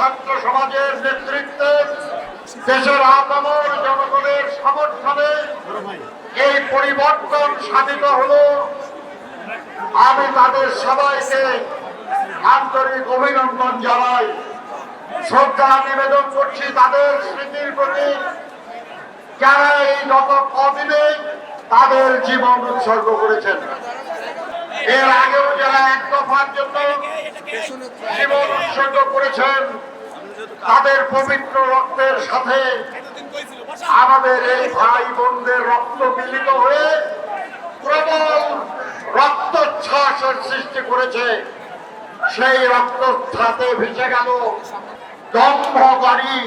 ছাত্র সমাজের নেতৃত্বে দেশের আপামর জনগণের সমর্থনে এই পরিবর্তন সাধিত হলো। আমি তাদের সবাইকে আন্তরিক অভিনন্দন জানাই। শ্রদ্ধা নিবেদন করছি তাদের স্মৃতির প্রতি। যারা এই গত কদিনে তাদের জীবন উৎসর্গ করেছেন। এর আগেও যারা এক দফার জন্য জীবন উৎসর্গ করেছেন। তাদের পবিত্র রক্তের সাথে আমাদের এই ভাই বোনদের রক্ত মিলিত হয়ে প্রবল রক্তচ্ছ্বাসের সৃষ্টি করেছে। সেই রক্তচ্ছ্বাসে ভেসে গেল দম্ভকারী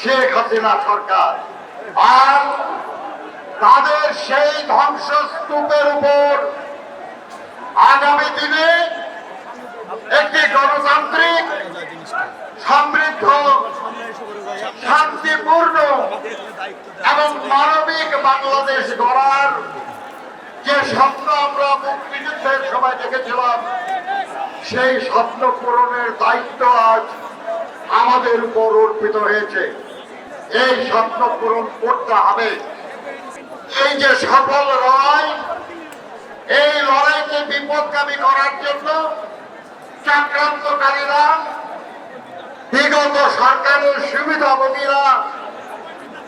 শেখ হাসিনা সরকার। আর তাদের সেই ধ্বংসস্তূপের উপর আগামী দিনে একটি গণতান্ত্রিক, সমৃদ্ধ, শান্তিপূর্ণ এবং মানবিক বাংলাদেশ গড়ার যে স্বপ্ন আমরা মুক্তিযুদ্ধের সময় দেখেছিলাম, সেই স্বপ্ন পূরণের দায়িত্ব আজ আমাদের উপর অর্পিত হয়েছে। এই স্বপ্ন পূরণ করতে হবে। এই যে সফল লড়াই, এই লড়াইকে বিপদগামী করার জন্য চক্রান্তকারীরা, বিগত সরকারের সুবিধাভোগীরা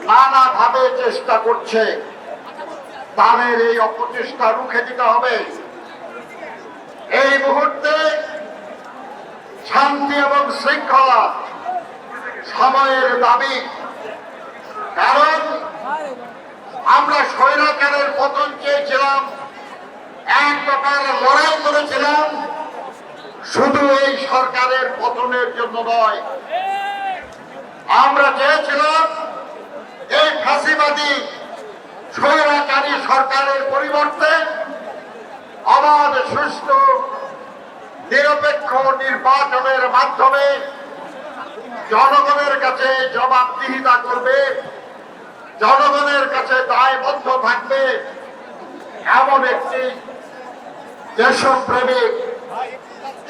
নানাভাবে চেষ্টা করছে। তাদের এই অপচেষ্টা রুখে দিতে হবে। এই মুহূর্তে শান্তি এবং শৃঙ্খলা সময়ের দাবি। কারণ আমরা স্বৈরাচারের পতন চেয়েছিলাম, এক প্রকার লড়াই করেছিলাম। শুধু এই সরকারের পতনের জন্য নয়, আমরা চেয়েছিলাম এই ফাঁসিবাদী স্বৈরাচারী সরকারের পরিবর্তে অবাধ সুষ্ঠু, নিরপেক্ষ নির্বাচনের মাধ্যমে জনগণের কাছে জবাবদিহিতা করবে, জনগণের কাছে দায়বদ্ধ থাকবে এমন একটি দেশপ্রেমিক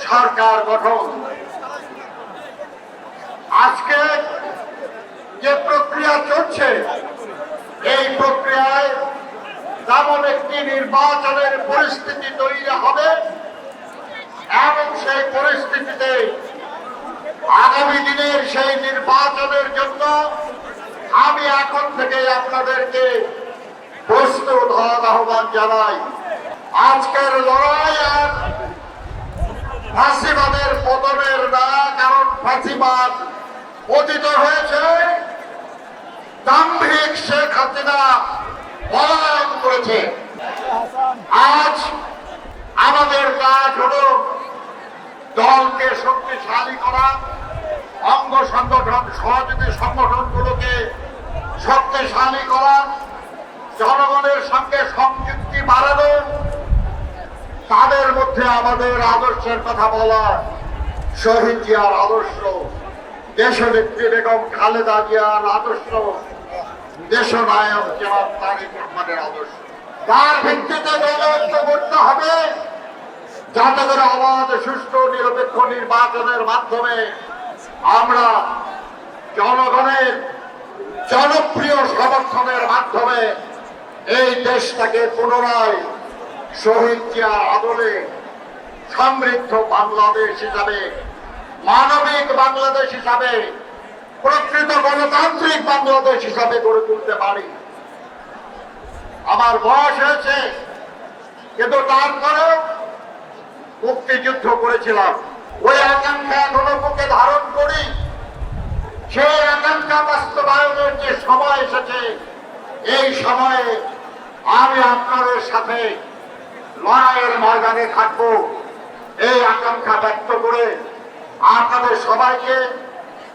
সরকার গঠন। আজকে যে প্রক্রিয়া চলছে, এই প্রক্রিয়ায় যেমন একটি নির্বাচনের পরিস্থিতি তৈরি হবে, এবং সেই পরিস্থিতিতে আগামী দিনের সেই নির্বাচনের জন্য আমি এখন থেকে আপনাদেরকে প্রস্তুত হওয়ার আহ্বান জানাই। আজকের লড়াই আর ফাঁসিবাদের পতনের না, কারণ ফাঁসিবাদ পতিত হয়েছে। দাম্ভিক শেখ হাসিনা পলায়ন করেছে। আজ আমাদের কাজ হলো দলকে শক্তিশালী করা, অঙ্গ সংগঠন, সহযোগী সংগঠনগুলোকে শক্তিশালী করা, জনগণের সঙ্গে সংযুক্তি বাড়ানো তাদের আমাদের আদর্শের কথা বলা শহীদ জিয়ার আদর্শ, দেশনেত্রী বেগম খালেদা জিয়ার আদর্শ, দেশনায়ক জনাব তারেক রহমানের আদর্শ। তার ভিত্তিতে জনঐক্য করতে হবে যাতে করে অবাধ সুষ্ঠু, নিরপেক্ষ নির্বাচনের মাধ্যমে আমরা জনগণের জনপ্রিয় সমর্থনের মাধ্যমে এই দেশটাকে পুনরায় শহীদ জিয়ার আদলে সমৃদ্ধ বাংলাদেশ হিসাবে, মানবিক বাংলাদেশ হিসাবে, প্রকৃত গণতান্ত্রিক বাংলাদেশ হিসাবে গড়ে তুলতে পারি। আমার বয়স হয়েছে, কিন্তু তারপরেও মুক্তিযুদ্ধ করেছিলাম। ওই আকাঙ্ক্ষা এখনও বুকে ধারণ করি। সেই আকাঙ্ক্ষা বাস্তবায়নের যে সময় এসেছে, এই সময়ে আমি আপনাদের সাথে লড়াইয়ের ময়দানে থাকব। এই আকাঙ্ক্ষা ব্যক্ত করে আপনাদের সবাইকে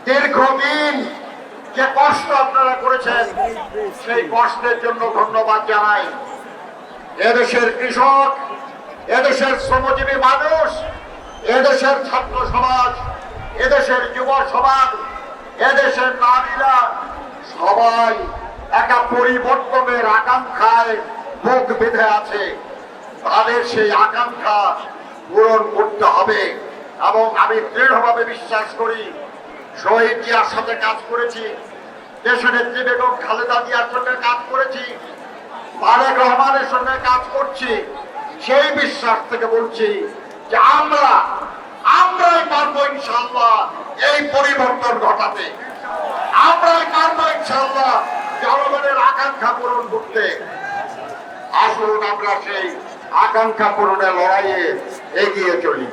দীর্ঘদিন যে কষ্ট আপনারা করেছেন, সেই কষ্টের জন্য ধন্যবাদ জানাই। এদেশের কৃষক, এদেশের শ্রমজীবী মানুষ, এদেশের ছাত্র সমাজ, এদেশের যুব সমাজ, এদেশের নারীরা সবাই একটা পরিবর্তনের আকাঙ্ক্ষায় মুখ বেঁধে আছে। তাদের সেই আকাঙ্ক্ষা পূরণ করতে হবে এবং আমি দৃঢ়ভাবে বিশ্বাস করি, শহীদ জিয়ার সাথে কাজ করেছি দেশনেত্রী বেগম খালেদা জিয়ার সঙ্গে কাজ করেছি, তারেক রহমানের সঙ্গে কাজ করছি, সেই বিশ্বাস থেকে বলছি যে আমরা, আমরাই পারব ইনশাল্লাহ এই পরিবর্তন ঘটাতে। আমরাই পারব ইনশাল্লাহ জনগণের আকাঙ্ক্ষা পূরণ করতে। আসুন আমরা সেই আকাঙ্ক্ষা পূরণের লড়াইয়ে এগিয়ে চলি।